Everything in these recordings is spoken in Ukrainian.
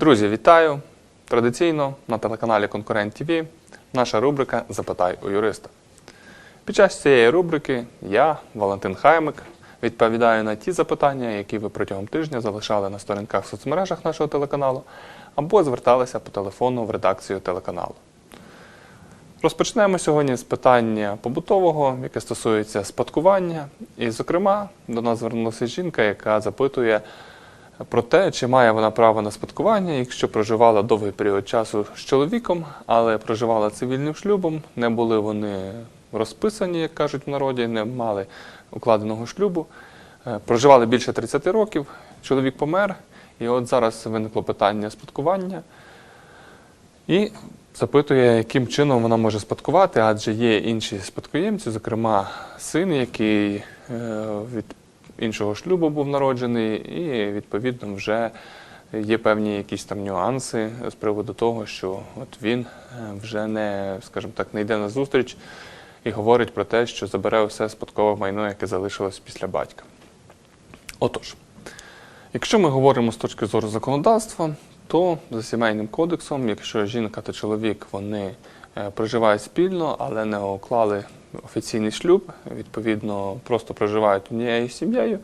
Друзі, вітаю! Традиційно на телеканалі Конкурент ТВ наша рубрика Запитай у юриста. Під час цієї рубрики я, Валентин Хаймик, відповідаю на ті запитання, які ви протягом тижня залишали на сторінках в соцмережах нашого телеканалу або зверталися по телефону в редакцію телеканалу. Розпочнемо сьогодні з питання побутового, яке стосується спадкування. І, зокрема, до нас звернулася жінка, яка запитує про те, чи має вона право на спадкування, якщо проживала довгий період часу з чоловіком, але проживала цивільним шлюбом, не були вони розписані, як кажуть в народі, не мали укладеного шлюбу, е, проживали більше 30 років, чоловік помер, і от зараз виникло питання спадкування. І запитує, яким чином вона може спадкувати, адже є інші спадкоємці, зокрема син, який е, від іншого шлюбу був народжений, і відповідно вже є певні якісь там нюанси з приводу того, що от він е, вже не, скажімо так, не йде на зустріч і говорить про те, що забере усе спадкове майно, яке залишилось після батька. Отож. Якщо ми говоримо з точки зору законодавства, то за сімейним кодексом, якщо жінка та чоловік вони проживають спільно, але не уклали офіційний шлюб, відповідно, просто проживають однією сім'єю,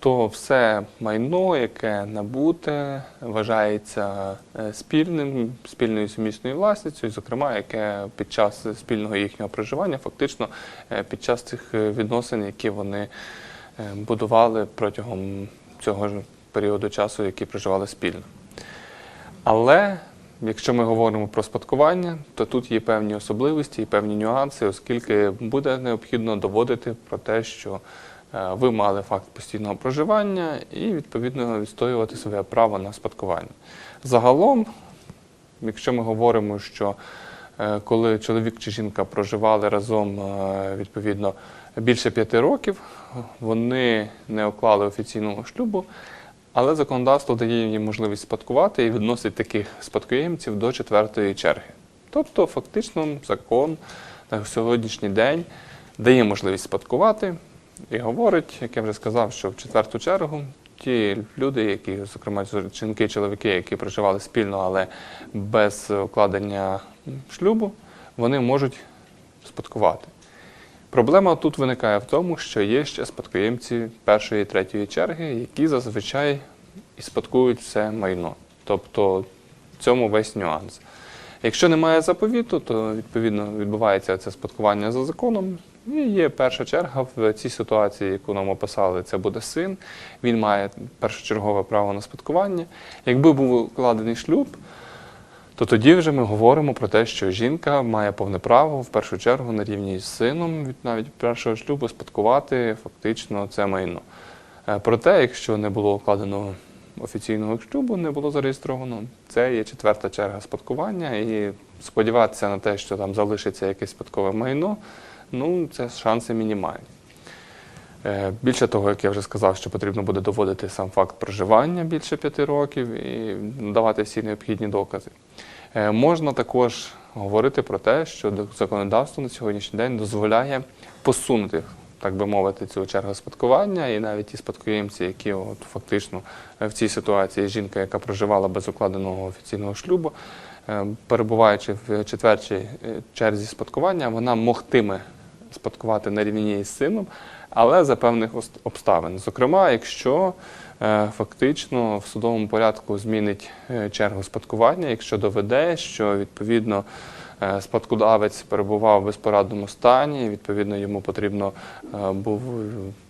то все майно, яке набуте, вважається е, спільним, спільною сумісною власністю, зокрема, яке під час спільного їхнього проживання, фактично е, під час цих е, відносин, які вони е, будували протягом цього ж періоду часу, який проживали спільно. Але якщо ми говоримо про спадкування, то тут є певні особливості і певні нюанси, оскільки буде необхідно доводити про те, що е, ви мали факт постійного проживання і відповідно відстоювати своє право на спадкування. Загалом, якщо ми говоримо, що е, коли чоловік чи жінка проживали разом е, відповідно більше п'яти років, вони не уклали офіційного шлюбу, але законодавство дає їм можливість спадкувати і відносить таких спадкоємців до четвертої черги. Тобто, фактично, закон на сьогоднішній день дає можливість спадкувати і говорить, як я вже сказав, що в четверту чергу ті люди, які, зокрема, жінки і чоловіки, які проживали спільно, але без укладення шлюбу, вони можуть спадкувати. Проблема тут виникає в тому, що є ще спадкоємці першої і третьої черги, які зазвичай і спадкують все майно. Тобто в цьому весь нюанс. Якщо немає заповіту, то відповідно відбувається це спадкування за законом. І є перша черга в цій ситуації, яку нам описали, це буде син. Він має першочергове право на спадкування. Якби був укладений шлюб, то тоді вже ми говоримо про те, що жінка має повне право в першу чергу на рівні з сином від навіть першого шлюбу спадкувати фактично це майно. Е, Проте, якщо не було укладено офіційного шлюбу, не було зареєстровано, це є четверта черга спадкування, і сподіватися на те, що там залишиться якесь спадкове майно, ну це шанси мінімальні. Е, Більше того, як я вже сказав, що потрібно буде доводити сам факт проживання більше п'яти років і надавати всі необхідні докази. Е, Можна також говорити про те, що законодавство на сьогоднішній день дозволяє посунути, так би мовити, цю чергу спадкування, і навіть ті спадкоємці, які от фактично е, в цій ситуації жінка, яка проживала без укладеного офіційного шлюбу, перебуваючи в четвертій черзі спадкування, вона могтиме спадкувати на рівні із сином, але за певних обставин. Зокрема, якщо е, фактично в судовому порядку змінить е, чергу спадкування, якщо доведе, що відповідно спадкодавець перебував в безпорадному стані, відповідно йому потрібно е, був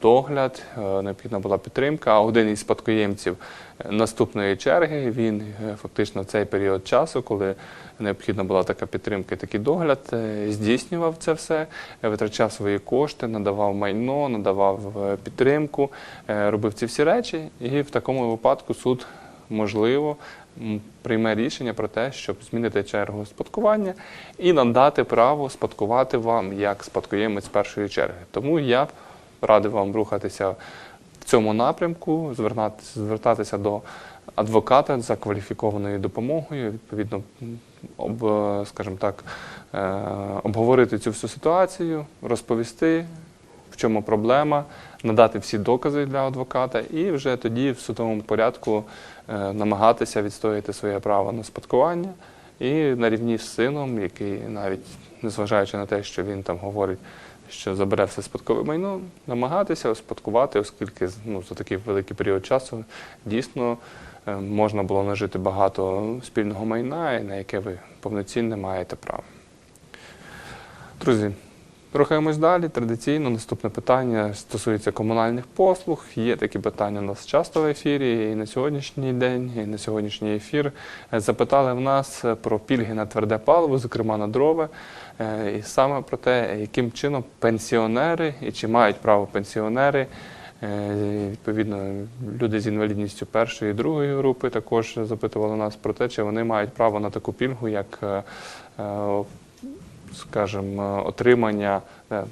догляд, е, необхідна була підтримка. А один із спадкоємців е, наступної черги він е, фактично в цей період часу, коли необхідна була така підтримка і такий догляд, е, здійснював це все, е, витрачав свої кошти, надавав майно, надавав е, підтримку, е, робив ці всі речі, і в такому випадку суд можливо прийме рішення про те, щоб змінити чергу спадкування і надати право спадкувати вам як спадкоємець першої черги. Тому я б радив вам рухатися в цьому напрямку, звертатися, до адвоката за кваліфікованою допомогою, відповідно, об, скажімо так, е, обговорити цю всю ситуацію, розповісти в чому проблема, надати всі докази для адвоката, і вже тоді в судовому порядку е, намагатися відстояти своє право на спадкування. І на рівні з сином, який навіть незважаючи на те, що він там говорить, що забере все спадкове майно, намагатися успадкувати, оскільки ну, за такий великий період часу дійсно е, можна було нажити багато спільного майна, на яке ви повноцінно маєте право. Друзі, рухаємось далі. Традиційно наступне питання стосується комунальних послуг. Є такі питання у нас часто в ефірі. І на сьогоднішній день, і на сьогоднішній ефір е, запитали в нас про пільги на тверде паливо, зокрема на дрова, е, і саме про те, яким чином пенсіонери і чи мають право пенсіонери. е, Відповідно, люди з інвалідністю першої і другої групи також запитували нас про те, чи вони мають право на таку пільгу, як е, е, скажімо, отримання е,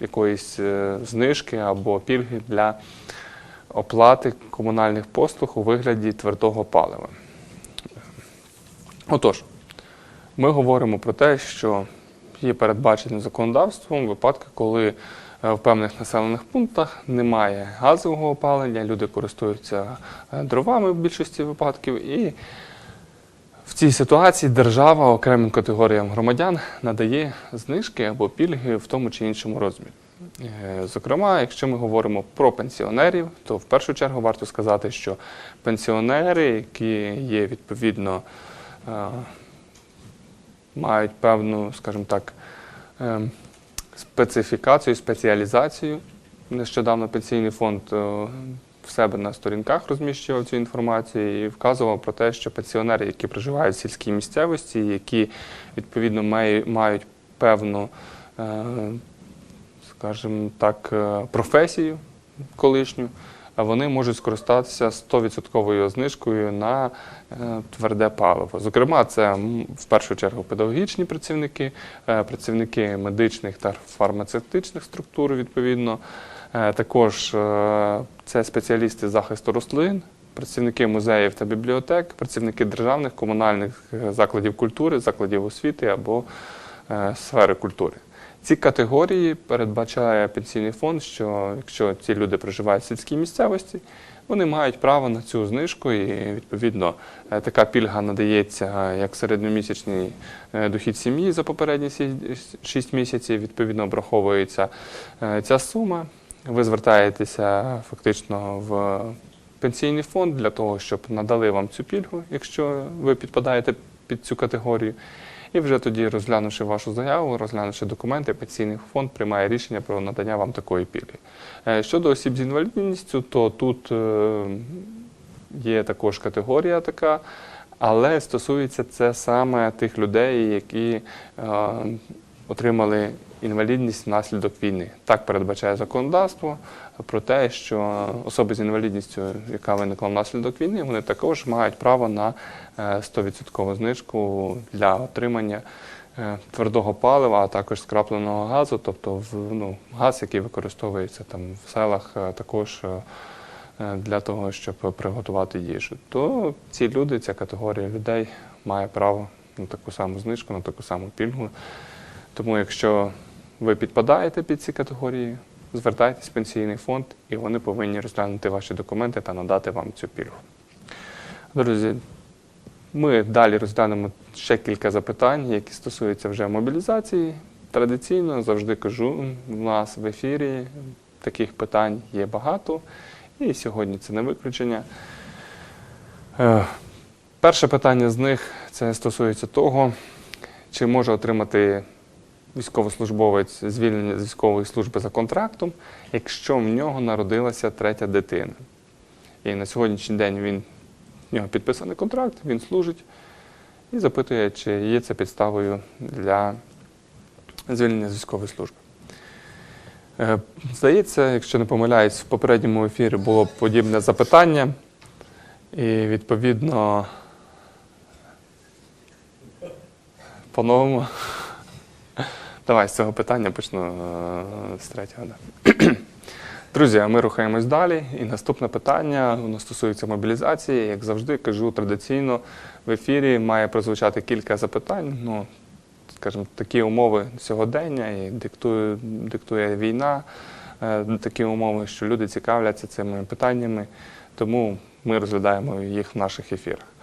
якоїсь е, знижки або пільги для оплати комунальних послуг у вигляді твердого палива. Отож, ми говоримо про те, що є передбачені законодавством випадки, коли е, в певних населених пунктах немає газового опалення, люди користуються е, дровами в більшості випадків, і в цій ситуації держава окремим категоріям громадян надає знижки або пільги в тому чи іншому розмірі. Е, Зокрема, якщо ми говоримо про пенсіонерів, то в першу чергу варто сказати, що пенсіонери, які є відповідно, е, мають певну, скажімо так, е, специфікацію, спеціалізацію. Нещодавно пенсійний фонд в себе на сторінках розміщував цю інформацію і вказував про те, що пенсіонери, які проживають в сільській місцевості, які відповідно мають певну, е, скажімо так, е, професію колишню, вони можуть скористатися 100% знижкою на е, тверде паливо. Зокрема, це в першу чергу педагогічні працівники, працівники медичних та фармацевтичних структур, відповідно. Е, Також е, це спеціалісти захисту рослин, працівники музеїв та бібліотек, працівники державних комунальних е, закладів культури, закладів освіти або сфери культури. Ці категорії передбачає пенсійний фонд, що якщо ці люди проживають в сільській місцевості, вони мають право на цю знижку, і відповідно така пільга надається як середньомісячний дохід сім'ї за попередні 6 місяців. Відповідно, обраховується ця сума. Ви звертаєтеся фактично в пенсійний фонд для того, щоб надали вам цю пільгу, якщо ви підпадаєте під цю категорію. І вже тоді, розглянувши вашу заяву, розглянувши документи, пенсійний фонд приймає рішення про надання вам такої пільги. Е, Щодо осіб з інвалідністю, то тут е, є також категорія така, але стосується це саме тих людей, які е, отримали інвалідність внаслідок війни. Так передбачає законодавство про те, що особи з інвалідністю, яка виникла внаслідок війни, вони також мають право на е, 100% знижку для отримання е, твердого палива, а також скрапленого газу, тобто ну, газ, який використовується там в селах, е, також е, е, для того, щоб приготувати їжу. То ці люди, ця категорія людей має право на таку саму знижку, на таку саму пільгу. Тому, якщо ви підпадаєте під ці категорії, звертайтесь в пенсійний фонд, і вони повинні розглянути ваші документи та надати вам цю пільгу. Друзі, ми далі розглянемо ще кілька запитань, які стосуються вже мобілізації. Традиційно завжди кажу, у нас в ефірі таких питань є багато, і сьогодні це не виключення. Е, Перше питання з них це стосується того, чи може отримати військовослужбовець звільнення з військової служби за контрактом, якщо в нього народилася третя дитина. І на сьогоднішній день він, в нього підписаний контракт, він служить і запитує, чи є це підставою для звільнення з військової служби. Е, Здається, якщо не помиляюсь, в попередньому ефірі було подібне запитання, і відповідно по-новому. Давай з цього питання почну е, з третього. Да. Друзі, ми рухаємось далі. І наступне питання воно стосується мобілізації. Як завжди, кажу традиційно в ефірі має прозвучати кілька запитань. Ну, скажімо, такі умови сьогодення і диктує, диктує війна, е, такі умови, що люди цікавляться цими питаннями, тому ми розглядаємо їх в наших ефірах.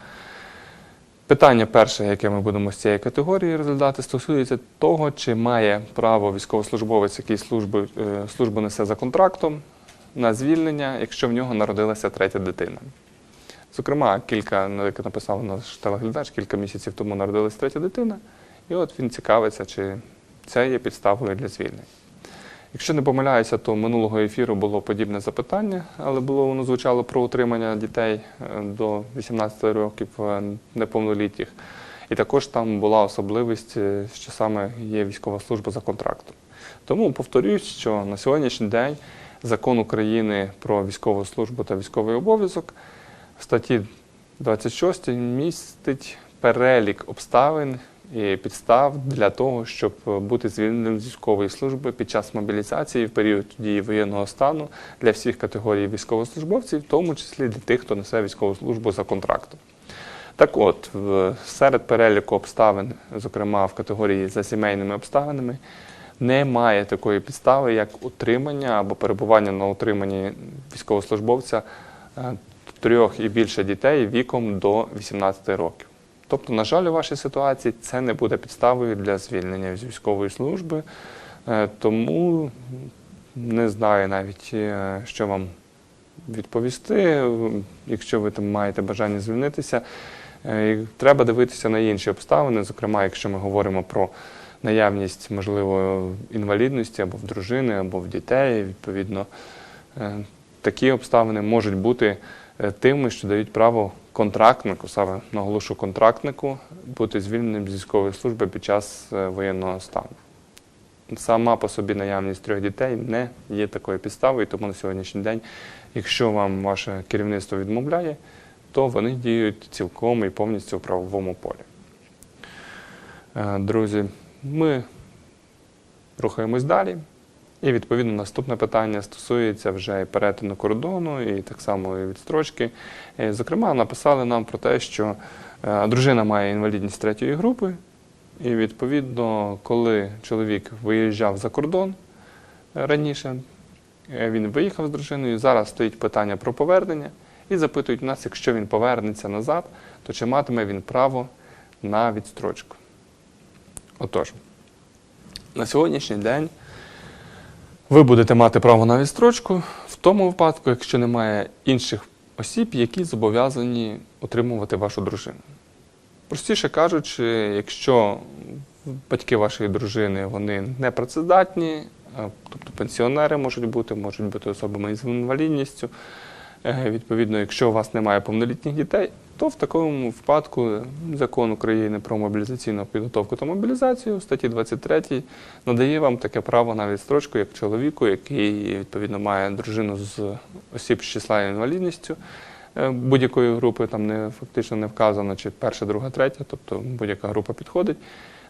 Питання перше, яке ми будемо з цієї категорії розглядати, стосується того, чи має право військовослужбовець, який служби, е, службу несе за контрактом, на звільнення, якщо в нього народилася третя дитина. Зокрема, кілька, ну, як написав наш телеглядач, кілька місяців тому народилася третя дитина, і от він цікавиться, чи це є підставою для звільнення. Якщо не помиляюся, то минулого ефіру було подібне запитання, але було воно звучало про утримання дітей е, до 18 років е, неповнолітніх. І також там була особливість, е, що саме є військова служба за контрактом. Тому повторюсь, що на сьогоднішній день закон України про військову службу та військовий обов'язок в статті 26 містить перелік обставин підстав для того, щоб бути звільненим з військової служби під час мобілізації в період дії воєнного стану для всіх категорій військовослужбовців, в тому числі для тих, хто несе військову службу за контрактом. Так от, серед переліку обставин, зокрема в категорії за сімейними обставинами, немає такої підстави, як утримання або перебування на утриманні військовослужбовця е, трьох і більше дітей віком до 18 років. Тобто, на жаль, у вашій ситуації це не буде підставою для звільнення з військової служби, Е, тому не знаю навіть, е, що вам відповісти, якщо ви там маєте бажання звільнитися. Е, Треба дивитися на інші обставини, зокрема, якщо ми говоримо про наявність, можливо, інвалідності або в дружини, або в дітей, відповідно, такі обставини можуть бути тими, що дають право контрактнику, саме наголошу контрактнику, бути звільненим з військової служби під час е, воєнного стану. Сама по собі наявність трьох дітей не є такою підставою, тому на сьогоднішній день, якщо вам ваше керівництво відмовляє, то вони діють цілком і повністю в правовому полі. Е, Друзі, ми рухаємось далі. І відповідно наступне питання стосується вже і перетину кордону, і так само і відстрочки. Е, Зокрема, написали нам про те, що е, дружина має інвалідність третьої групи, і відповідно, коли чоловік виїжджав за кордон е, раніше, е, він виїхав з дружиною. Зараз стоїть питання про повернення, і запитують нас, якщо він повернеться назад, то чи матиме він право на відстрочку. Отож, на сьогоднішній день ви будете мати право на відстрочку в тому випадку, якщо немає інших осіб, які зобов'язані отримувати вашу дружину. Простіше кажучи, якщо батьки вашої дружини вони не працездатні, тобто пенсіонери можуть бути, можуть бути особами з інвалідністю. Е, Відповідно, якщо у вас немає повнолітніх дітей, то в такому випадку закон України про мобілізаційну підготовку та мобілізацію в статті 23 надає вам таке право на відстрочку як чоловіку, який відповідно має дружину з осіб з числа інвалідністю е, будь-якої групи, там не фактично не вказано, чи перша, друга, третя, тобто будь-яка група підходить.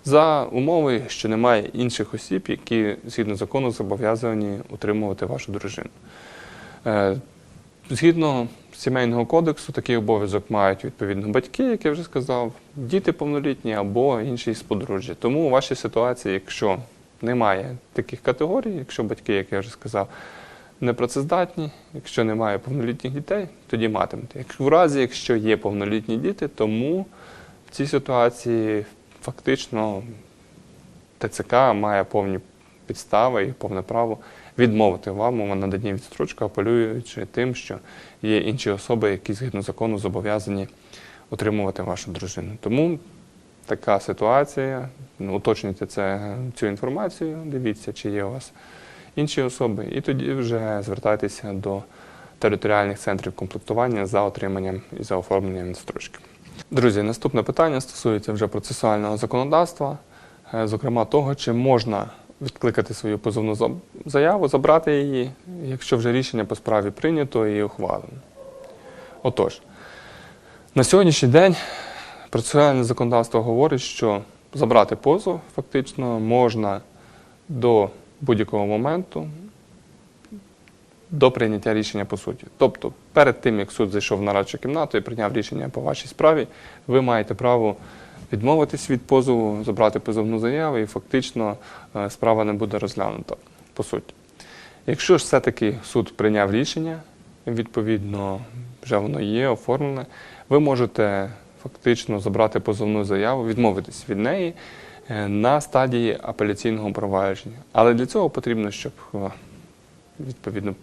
За умови, що немає інших осіб, які згідно закону зобов'язані утримувати вашу дружину. Згідно сімейного кодексу, такий обов'язок мають відповідно батьки, як я вже сказав, діти повнолітні або інші з подружжя. Тому у вашій ситуації, якщо немає таких категорій, якщо батьки, як я вже сказав, непрацездатні, якщо немає повнолітніх дітей, тоді матимете. В разі, якщо є повнолітні діти, тому в цій ситуації фактично ТЦК має повні підстави і повне право відмовити вам у наданні відстрочки, апелюючи тим, що є інші особи, які згідно закону зобов'язані отримувати вашу дружину. Тому така ситуація. Ну, Уточнюйте це, цю інформацію, дивіться, чи є у вас інші особи, і тоді вже звертайтеся до територіальних центрів комплектування за отриманням і за оформленням відстрочки. Друзі, наступне питання стосується вже процесуального законодавства, е, зокрема того, чи можна відкликати свою позовну заяву, забрати її, якщо вже рішення по справі прийнято і ухвалено. Отож, на сьогоднішній день процесуальне законодавство говорить, що забрати позов фактично можна до будь-якого моменту до прийняття рішення по суті. Тобто, перед тим, як суд зайшов в нарадчу кімнату і прийняв рішення по вашій справі, ви маєте право відмовитись від позову, забрати позовну заяву, і фактично е, справа не буде розглянута по суті. Якщо ж все-таки суд прийняв рішення, відповідно, вже воно є оформлене, ви можете фактично забрати позовну заяву, відмовитись від неї е, на стадії апеляційного провадження. Але для цього потрібно, щоб е, відповідно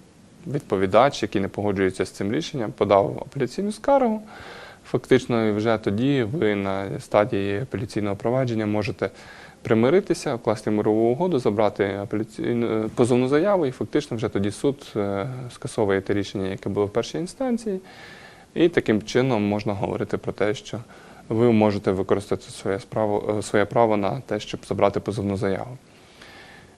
відповідач, який не погоджується з цим рішенням, подав апеляційну скаргу. Фактично, вже тоді ви на стадії апеляційного провадження можете примиритися, вкласти мирову угоду, забрати апеляційну позовну заяву, і фактично вже тоді суд е, скасовує те рішення, яке було в першій інстанції. І таким чином можна говорити про те, що ви можете використати своє, справо, е, своє право на те, щоб забрати позовну заяву.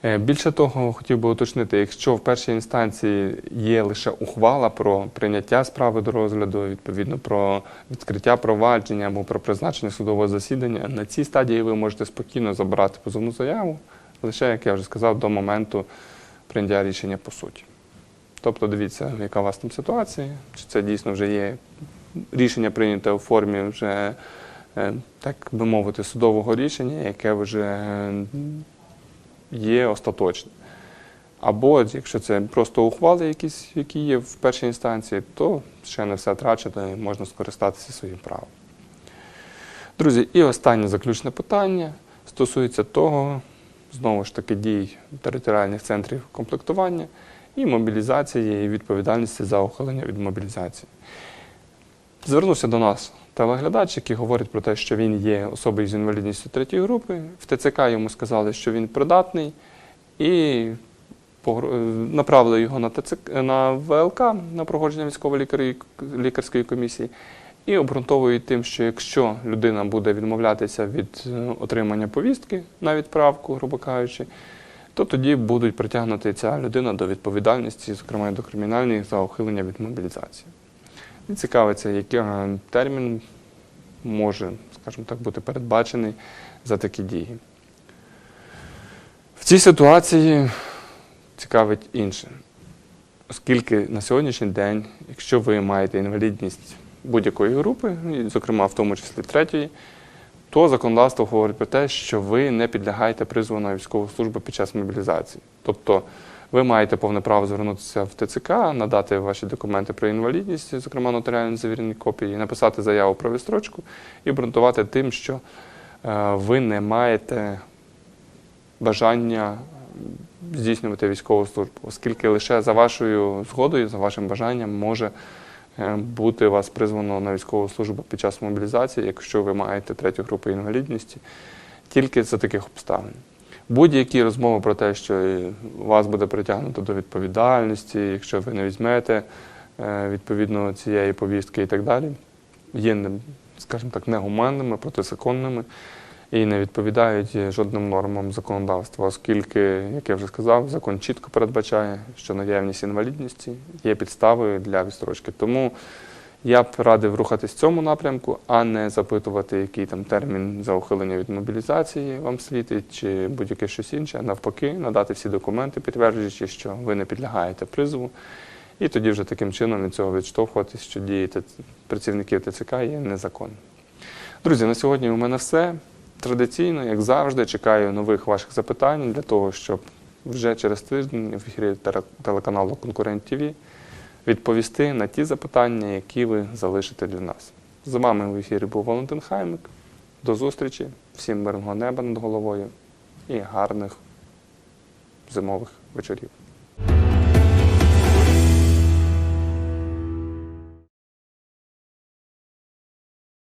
Е, Більше того, хотів би уточнити, якщо в першій інстанції є лише ухвала про прийняття справи до розгляду, відповідно про відкриття провадження або про призначення судового засідання, на цій стадії ви можете спокійно забрати позовну заяву, лише, як я вже сказав, до моменту прийняття рішення по суті. Тобто дивіться, яка у вас там ситуація, чи це дійсно вже є рішення прийняте у формі вже, е, так би мовити, судового рішення, яке вже є остаточне. Або якщо це просто ухвали, якісь, які є в першій інстанції, то ще не все трачено і можна скористатися своїм правом. Друзі, і останнє заключне питання стосується того, знову ж таки, дій територіальних центрів комплектування і мобілізації, і відповідальності за ухилення від мобілізації. Звернувся до нас телеглядач, який говорить про те, що він є особою з інвалідністю третьої групи. В ТЦК йому сказали, що він придатний, і е, направили його на, ТЦК, на ВЛК на проходження військово-лікарської комісії. І обґрунтовують тим, що якщо людина буде відмовлятися від е, отримання повістки на відправку, грубо кажучи, то тоді будуть притягнути ця людина до відповідальності, зокрема до кримінальної за ухилення від мобілізації. І цікавиться, який е, термін може, скажімо так, бути передбачений за такі дії. В цій ситуації цікавить інше. Оскільки на сьогоднішній день, якщо ви маєте інвалідність будь-якої групи, зокрема в тому числі третьої, то законодавство говорить про те, що ви не підлягаєте призову на військову службу під час мобілізації. Тобто ви маєте повне право звернутися в ТЦК, надати ваші документи про інвалідність, зокрема нотаріально завірені копії, написати заяву про відстрочку і обґрунтувати тим, що е, ви не маєте бажання здійснювати військову службу, оскільки лише за вашою згодою, за вашим бажанням може е, бути вас призвано на військову службу під час мобілізації, якщо ви маєте третю групу інвалідності, тільки за таких обставин. Будь-які розмови про те, що вас буде притягнуто до відповідальності, якщо ви не візьмете е, відповідно цієї повістки і так далі, є, скажімо так, негуманними, протизаконними і не відповідають жодним нормам законодавства, оскільки, як я вже сказав, закон чітко передбачає, що наявність інвалідності є підставою для відстрочки. Тому я б радив рухатись в цьому напрямку, а не запитувати, який там термін за ухилення від мобілізації вам світить, чи будь-яке щось інше. Навпаки, надати всі документи, підтверджуючи, що ви не підлягаєте призову. І тоді вже таким чином від цього відштовхуватись, що дії працівників ТЦК є незаконними. Друзі, на сьогодні у мене все. Традиційно, як завжди, чекаю нових ваших запитань для того, щоб вже через тиждень в ефірі телеканалу Конкурент ТВ відповісти на ті запитання, які ви залишите для нас. З вами в ефірі був Валентин Хаймик. До зустрічі, всім мирного неба над головою і гарних зимових вечорів.